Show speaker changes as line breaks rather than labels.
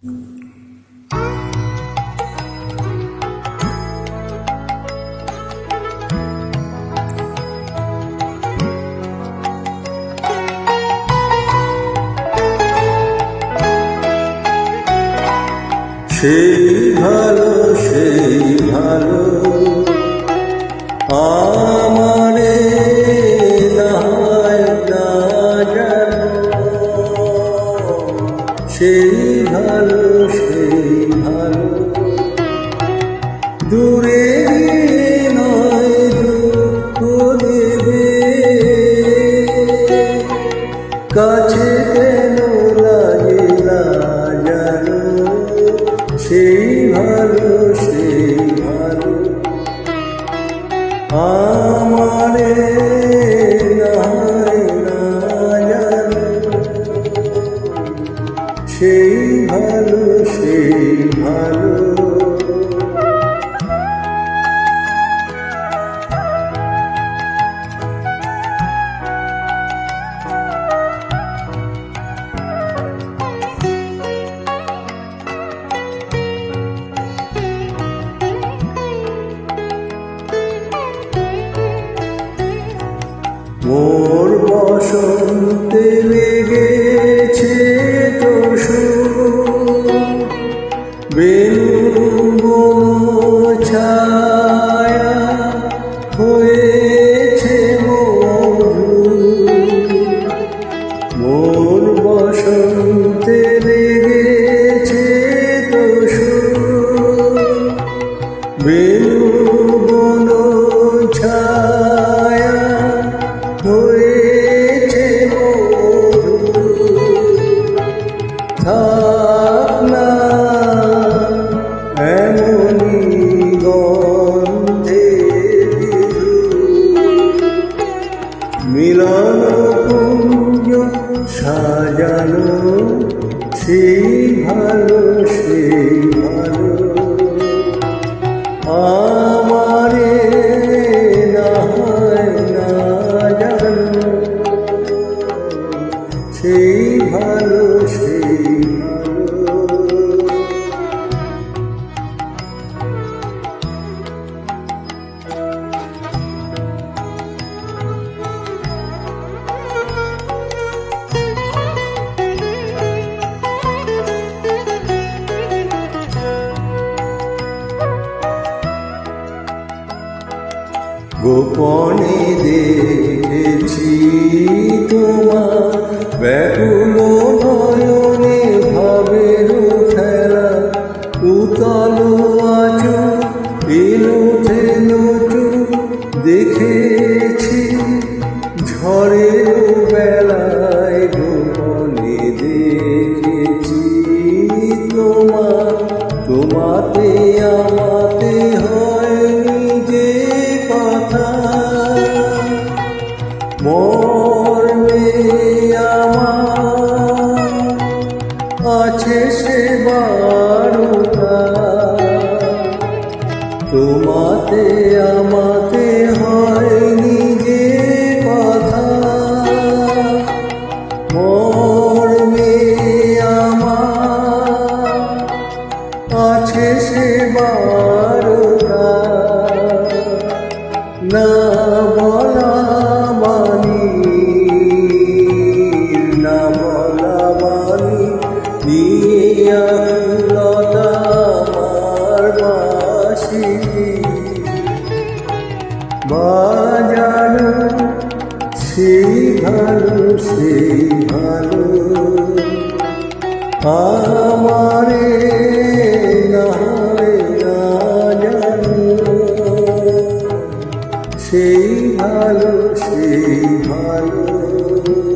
সেই ভালো সেই ভালো। আমারে সেই দূরে নয় দেবে কাছে কেন লাগে না সেই ভালো সেই ভালো। আমারে সেই ভালো সেই ভালো। বসন্তে লেগেছে তো বেনু ছায়া হয়েছে মোর বসন্তে থাক না এমনই গন্ধে মিলন কুঞ্জ সাজানো সেই ভালো গোপনে দেখেছি তোমার ব্যাকুল নয়নে ভাবের খেলা। উতল আছো এলো নচু দেখেছি More. বাজানো সেই ভালো সেই ভালো আমারে সেই ভালো সেই ভালো।